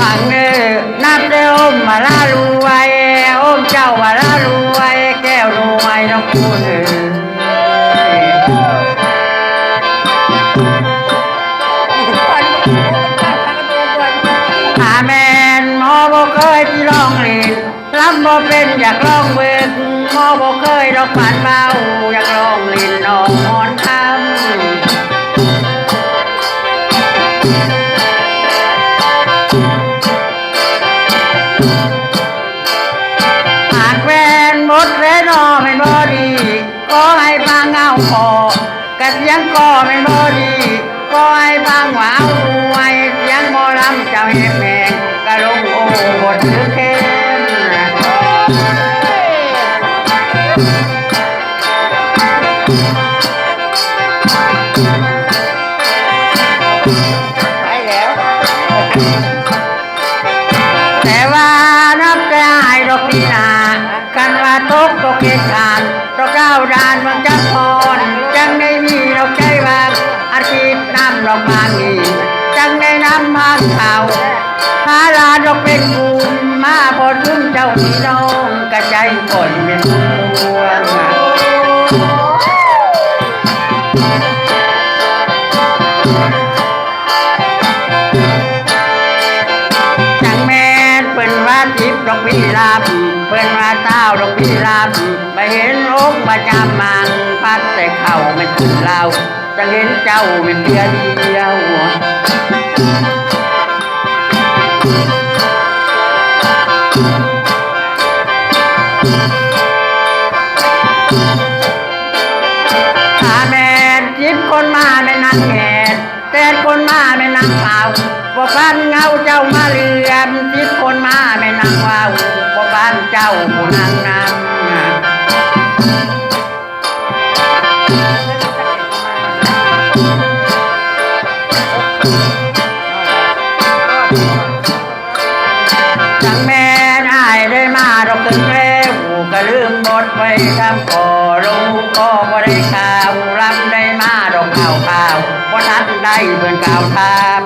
ผังเนื้อนับได้อมมาลารวยอมเจ้ามาลารวยแก้วรวยน้องคุณเอ้ยหาแมนหมอบ่เคยที่ร้องเล่นลำบ่เป็นอยากร้องเวกหมอบ่เคยดอกปานเบาอยากร้องเล่นน้อง หากแฟนหมดแฟนอไม่บอดีก็ให้ฟังเงาพอกระเสียงก็ไม่บอดีก็ให้ฟังหวาเอารวยเสียงหมอลำเจ้าแหบแมงกะลงโอ้บทถือเข้ม Thank you. ดอกบานีจังได้น้ำมาขาวพาลาดอกเป็นภูมิมาพอถึงเจ้าพี่น้องกระใจก่อนเป็นดวงจังแม่เปิ้นว่าทิพย์ดอกพี่ลาบเปิ้นว่าเต้าดอกพี่ลาบไปเห็นอกประจำมันพัดแต่เข่าไม่ถึงเรา จะเห็นเจ้าเป็นเดียวเดียวถ้าแม่จิบคนมาแม่นางแหนแต่คนมาแม่นางเปล่าบ่ฟันเงาเจ้ามาเรียมจิบคนมาแม่นางว่าวบ่ฟันเจ้าผู้นางนำ ไว้ทำก่อรู้ก็บ่ได้ข่าวรับได้มาดอกข่าวข่าวบ่ทันได้เพิ่นข่าวทาม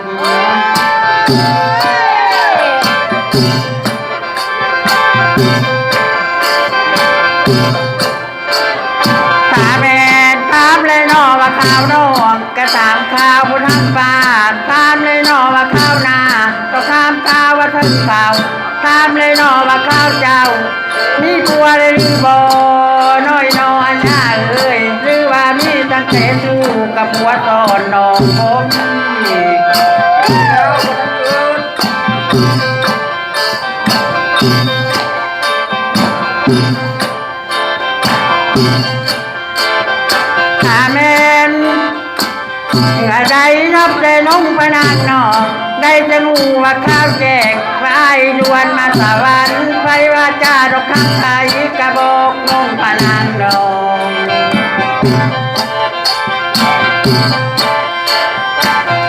ถามแม่ถามเลยนอว่าข้าวนอกก็ถามข้าวผู้ทั้งฟ้าถามเลยนอว่า ว่าทั้งเปล่าถามเลยนอว่าข้าวเจ้า มีผัวเลยหรือบ่น้อยนอนหน้าเอ้ยหรือว่ามีตั้งแต่สู้กับผัวตอนนองผมถ้าแม่นอะไรนับได้น้องพนันนอก จะรู้ว่าข้าวแจกไฟดวนมาสวรรค์ไฟว่าจ้าดอกข้างไทยกระบอกนงพนันนอง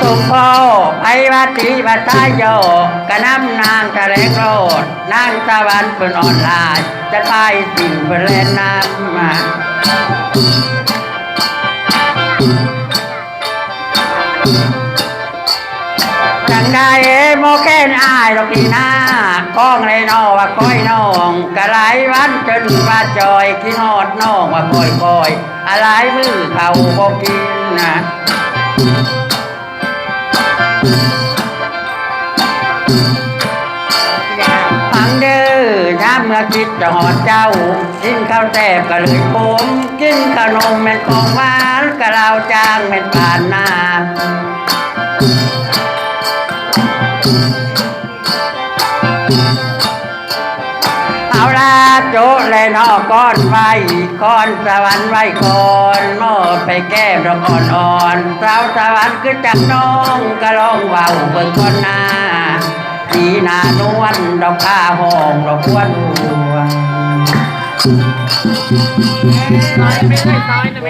สมพ่อไพวัติวัตายโยกระน้ำนางทะเลโกรดนางสวรรค์เป็นออนไลน์จะไปสิ่งเป็นแลนน้ำมาอืม จังได้โมแค่นอายดอกอีนาก้องเลยนอว่าก้อยน้องกะไรวันจนว่าจอยกินฮอดน้องว่าก้อยก้อยอะไรมือเขาบ่กินนะฟังเด้อถ้าเมื่อคิดจะหอดเจ้า กินข้าวแซ่บก็เลยผม กินขนมแม่นของหวานกะเราจางแม่นปานนา นอก้อนไว้ก้อนสวรรค์ไว้ก่อนมอไปแก้มดอกอ่อนอ่อนๆสาวสวรรค์คือจักน้องกะลองเว้าเบิ่งก่อนหน้าสีนานวลดอกข้าห้องดอกควนหัวซอยไม่ได้ซอยนะเม